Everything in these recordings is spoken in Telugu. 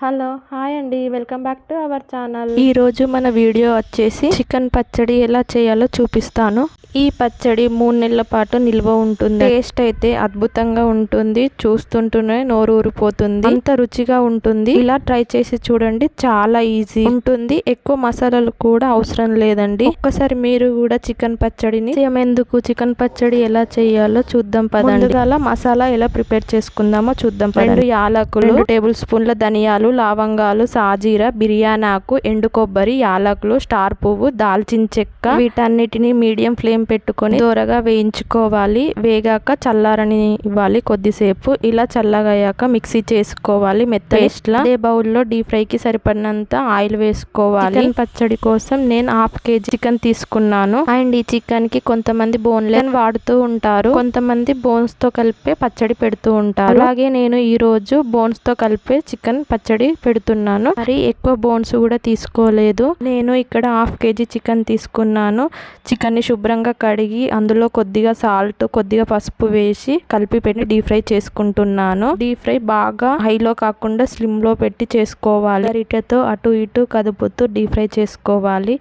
హలో హాయ్ అండి. Welcome back to our channel. ఈరోజు మన వీడియో వచ్చేసి చికెన్ పచ్చడి ఎలా చేయాలో చూపిస్తాను. ఈ పచ్చడి మూడు నెలల పాటు నిల్వ ఉంటుంది. టేస్ట్ అయితే అద్భుతంగా ఉంటుంది. చూస్తుంటూనే నోరు ఊరిపోతుంది. అంత రుచిగా ఉంటుంది. ఇలా ట్రై చేసి చూడండి. చాలా ఈజీ ఉంటుంది. ఎక్కువ మసాలాలు కూడా అవసరం లేదండి. ఒక్కసారి మీరు కూడా చికెన్ పచ్చడిని ఎందుకు? చికెన్ పచ్చడి ఎలా చేయాలో చూద్దాం పదండి. ముందుగా మసాలా ఎలా ప్రిపేర్ చేసుకుందామో చూద్దాం పదండి. రెండు యాలకులు టేబుల్ స్పూన్ల ధనియాలు లవంగాలు సాజీర బిర్యానీ ఆకు ఎండు కొబ్బరి యాలకులు స్టార్ పువ్వు దాల్చిన చెక్క వీటన్నిటిని మీడియం ఫ్లేమ్ పెట్టుకొని దూరగా వేయించుకోవాలి. వేగాక చల్లారని ఇవ్వాలి కొద్దిసేపు. ఇలా చల్లగయ్యాక మిక్సీ చేసుకోవాలి మెత్త పేస్ట్ లా. అదే బౌల్లో డీప్ ఫ్రై కి సరిపడినంత ఆయిల్ వేసుకోవాలి. చికెన్ పచ్చడి కోసం నేను హాఫ్ కేజీ చికెన్ తీసుకున్నాను. అండ్ ఈ చికెన్కి కొంతమంది బోన్లెస్ వాడుతూ ఉంటారు. కొంతమంది బోన్స్తో కలిపే పచ్చడి పెడుతూ ఉంటారు. అలాగే నేను ఈ రోజు బోన్స్తో కలిపే చికెన్ పచ్చడి పెడుతున్నాను. మరి ఎక్కువ బోన్స్ కూడా తీసుకోలేదు. నేను ఇక్కడ హాఫ్ కేజీ చికెన్ తీసుకున్నాను. చికెన్ని శుభ్రంగా కడిగి అందులో కొద్దిగా సాల్ట్ కొద్దిగా పసుపు వేసి కలిపి పెట్టి డీప్ ఫ్రై చేసుకుంటున్నాను. డీప్ ఫ్రై బాగా హైలో కాకుండా స్లిమ్లో పెట్టి చేసుకోవాలి. రిటతో అటు ఇటు కదుపుతూ డీప్ ఫ్రై చేసుకోవాలి.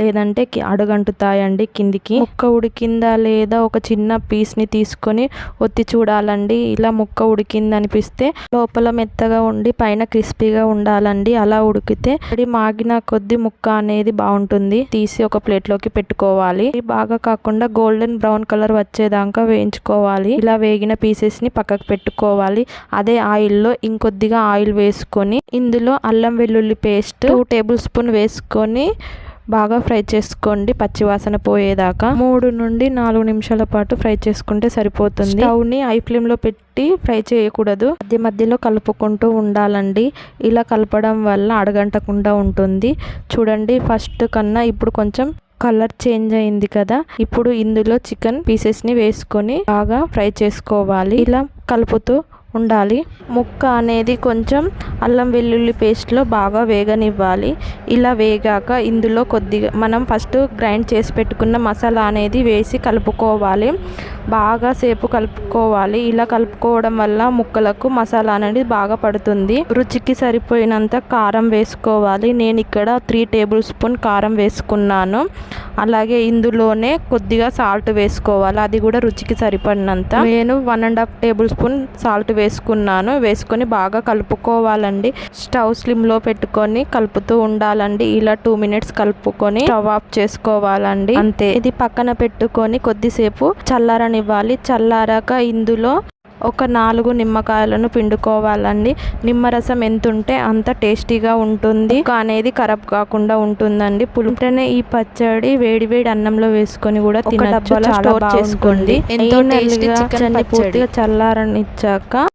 లేదంటే అడుగంటుతాయండి కిందికి. ముక్క ఉడికిందా లేదా ఒక చిన్న పీస్ని తీసుకొని ఒత్తి చూడాలండి. ఇలా ముక్క ఉడికింది అనిపిస్తే లోపల మెత్తగా ఉండి పైన క్రిస్పీగా ఉండాలండి. అలా ఉడికితే మాగిన కొద్ది ముక్క అనేది బాగుంటుంది. తీసి ఒక ప్లేట్లోకి పెట్టుకోవాలి. బాగా కాకుండా గోల్డెన్ బ్రౌన్ కలర్ వచ్చేదాకా వేయించుకోవాలి. ఇలా వేగిన పీసెస్ని పక్కకు పెట్టుకోవాలి. అదే ఆయిల్లో ఇంకొద్దిగా ఆయిల్ వేసుకొని ఇందులో అల్లం వెల్లుల్లి పేస్ట్ టూ టేబుల్ స్పూన్ వేసుకొని బాగా ఫ్రై చేసుకోండి పచ్చివాసన పోయేదాకా. మూడు నుండి నాలుగు నిమిషాల పాటు ఫ్రై చేసుకుంటే సరిపోతుంది. స్టవ్ని హై ఫ్లేమ్లో పెట్టి ఫ్రై చేయకూడదు. మధ్య మధ్యలో కలుపుకుంటూ ఉండాలండి. ఇలా కలపడం వల్ల అడగంటకుండా ఉంటుంది. చూడండి ఫస్ట్ కన్నా ఇప్పుడు కొంచెం కలర్ చేంజ్ అయింది కదా ఇప్పుడు ఇందులో చికెన్ పీసెస్ని వేసుకొని బాగా ఫ్రై చేసుకోవాలి. ఇలా కలుపుతూ ఉండాలి. ముక్క అనేది కొంచెం అల్లం వెల్లుల్లి పేస్ట్లో బాగా వేగనివ్వాలి. ఇలా వేగాక ఇందులో కొద్దిగా మనం ఫస్ట్ గ్రైండ్ చేసి పెట్టుకున్న మసాలా అనేది వేసి కలుపుకోవాలి. బాగా సేపు కలుపుకోవాలి. ఇలా కలుపుకోవడం వల్ల ముక్కలకు మసాలా అనేది బాగా పడుతుంది. రుచికి సరిపోయినంత కారం వేసుకోవాలి. నేను ఇక్కడ త్రీ టేబుల్ స్పూన్ కారం వేసుకున్నాను. అలాగే ఇందులోనే కొద్దిగా సాల్ట్ వేసుకోవాలి. అది కూడా రుచికి సరిపడినంత. నేను one and half tablespoon salt వేసుకున్నాను వేసుకొని బాగా కలుపుకోవాలండి. స్టవ్ స్లిమ్లో పెట్టుకొని కలుపుతూ ఉండాలండి. ఇలా టూ మినిట్స్ కలుపుకొని స్టవ్ ఆఫ్ చేసుకోవాలండి. అంతే. ఇది పక్కన పెట్టుకొని కొద్దిసేపు చల్లారనివ్వాలి. చల్లారాక ఇందులో ఒక నాలుగు నిమ్మకాయలను పిండుకోవాలండి. నిమ్మరసం ఎంత ఉంటే అంత టేస్టీగా ఉంటుంది. అనేది ఖరాబ్ కాకుండా ఉంటుందండి. పులుపుటనే ఈ పచ్చడి వేడి వేడి అన్నంలో వేసుకొని కూడా తినచ్చు. డబ్బాలో చాలా స్టోర్ చేసుకోండి. ఎంతో. పూర్తిగా చల్లారనిచ్చాక